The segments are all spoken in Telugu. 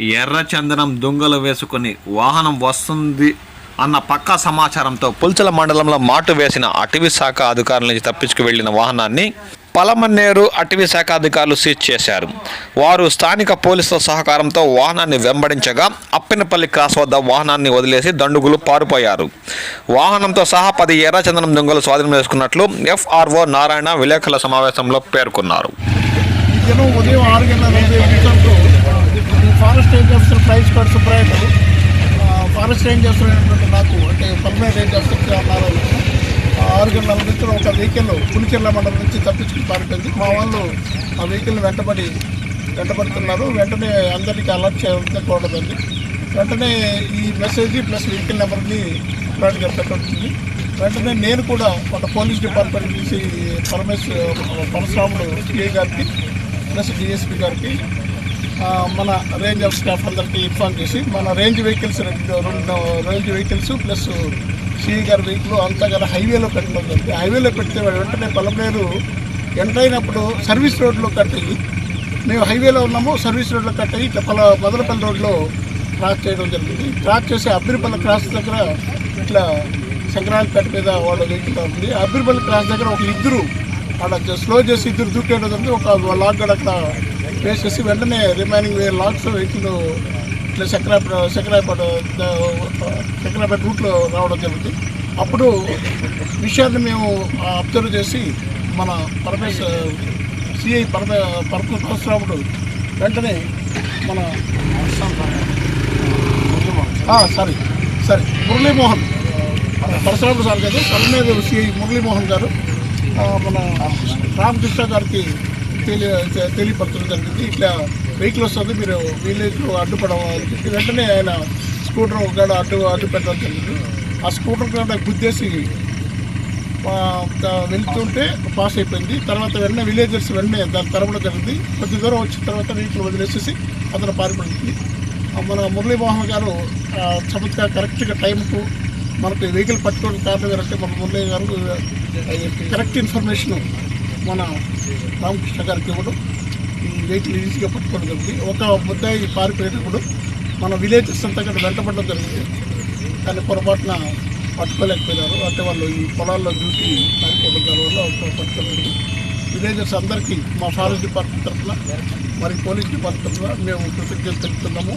ఎర్ర చందనం దొంగలు వేసుకుని వాహనం వస్తుంది అన్న పక్కా సమాచారంతో పుల్చల మండలంలో మాటు వేసిన అటవీ శాఖ అధికారుల నుంచి తప్పించుకు వెళ్ళిన వాహనాన్ని పలమన్నేరు అటవీ శాఖ అధికారులు సీజ్ చేశారు. వారు స్థానిక పోలీసుల సహకారంతో వాహనాన్ని వెంబడించగా అప్పినపల్లి క్రాస్ వద్ద వాహనాన్ని వదిలేసి దండుగులు పారిపోయారు. వాహనంతో సహా పది ఎర్రచందనం దొంగలు స్వాధీనం చేసుకున్నట్లు ఎఫ్ఆర్ఓ నారాయణ విలేకరుల సమావేశంలో పేర్కొన్నారు. ఆ, చేస్తున్నటువంటి నాకు అంటే పల్మేర్ రేట్ ఆఫీసర్ అన్నారు ఆరు గంటల ఒక వెహికల్ పులిచెర్ల మండలం నుంచి తప్పించుకుని పారిపోయింది మా వాళ్ళు ఆ వెహికల్ వెంటబడి వెంటబడుతున్నారు. వెంటనే అందరికీ అలర్ట్ చేయడం కూడదండి వెంటనే ఈ మెసేజ్ ప్లస్ వెహికల్ నెంబర్ని ఫ్రెండ్గా పెట్టబడుతుంది వెంటనే నేను కూడా ఒక పోలీస్ డిపార్ట్మెంట్ నుంచి పరమేశ్వర పరశురాముడు సిఐ గారికి ప్లస్ డిఎస్పీ గారికి మన రేంజ్ ఆఫ్ స్టాఫ్ అందరికీ ఇన్ఫార్మ్ చేసి మన రేంజ్ వెహికల్స్ రెండు రెండు రేంజ్ వెహికల్స్ ప్లస్ సిఈ గారి వెహికల్ అంతా కదా హైవేలో పెట్టడం జరిగింది. హైవేలో పెడితే వెంటనే పలమనేరు ఎంటర్ అయినప్పుడు సర్వీస్ రోడ్లో కట్టి మేము హైవేలో ఉన్నాము సర్వీస్ రోడ్లో కట్ అయ్యి ఇట్లా పల మదనపల్లి రోడ్లో క్రాస్ చేయడం జరిగింది. క్రాస్ చేసి అబ్బిరిపల్లి క్రాస్ దగ్గర ఇట్లా సంక్రాంతిపేట మీద వాళ్ళ వెహికల్ ఉంది. అబ్బిరిపల్లి క్రాస్ దగ్గర ఒక ఇద్దరు అక్కడ స్లో చేసి ఇద్దరు దూకేయడం జరిగింది. ఒక లాక్ అక్కడ ప్లేస్ వేసేసి వెంటనే రిమైనింగ్ లాక్స్ వెహికల్ ఇట్లా చక్రాపేట చక్రాపేట చక్రాపేట రూట్లో రావడం జరిగింది అప్పుడు విషయాన్ని మేము అబ్జర్వ్ చేసి మన పరమేశ్ సిఐ పరమే పరమ పరశురాముడు వెంటనే మన సారీ సరే మురళీమోహన్ పరశురాముడు సార్ గారు పరమేశ్వర సిఐ మురళీమోహన్ గారు మన రామకృష్ణ గారికి తెలియ తెలియపరచడం జరిగింది. ఇట్లా వెహికల్ వస్తుంది మీరు విలేజ్లో అడ్డుపడమని చెప్పి వెంటనే ఆయన స్కూటర్ గడ అడ్డు అడ్డు పెట్టడం జరిగింది. ఆ స్కూటర్ కూడా గుద్దేసి వెళ్తుంటే పాస్ అయిపోయింది. తర్వాత వెంటనే విలేజర్స్ వెంటనే దాన్ని తరపడం జరిగింది. కొద్ది దూరం వచ్చిన తర్వాత వెహికల్ వదిలేసేసి అతను పారిపడింది మన మురళీమోహన్ గారు చమత్గా కరెక్ట్గా టైంకు మనకు వెహికల్ పట్టుకోవడం కారణం ఏంటంటే మన మురళీ గారు కరెక్ట్ ఇన్ఫర్మేషన్ మన రామకృష్ణ గారికి ఇవ్వడం ఈ వెహికల్ ఈజీగా పట్టుకోవడం జరిగింది ఒక ముద్దాయి పారిపోయేటప్పుడు మన విలేజెస్ అంతా కూడా వెంటబడడం జరిగింది కానీ పొరపాటున పట్టుకోలేకపోయినారు. అంటే వాళ్ళు ఈ పొలాల్లో డ్యూటీ పారిపోవడం వల్ల పట్టుకోలేదు. విలేజెస్ అందరికీ మా ఫారెస్ట్ డిపార్ట్మెంట్ తరఫున మరి పోలీస్ డిపార్ట్మెంట్ తరఫున మేము కృతజ్ఞతలు తెలుపుతున్నాము.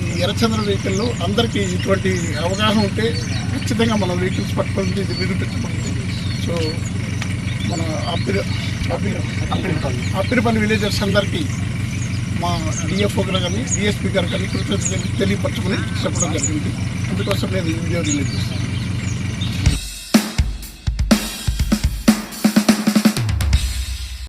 ఈ ఎర్రచంద్ర వెహికల్లో అందరికీ ఇటువంటి అవగాహన ఉంటే ఖచ్చితంగా మనం వెహికల్స్ పట్టుకుంది ఇది నిరూపించబడుతుంది సో మన అప్పిరి అప్పిరి అప్పిరిపల్లి విలేజర్స్ అందరికీ మా డిఎఫ్ఓ గారు కానీ డిఎస్పీ గారు కానీ కృతజ్ఞతలు తెలియపరచమని చెప్పడం జరిగింది. అందుకోసం నేను ఈ వీడియో రిలీజ్ చేస్తాను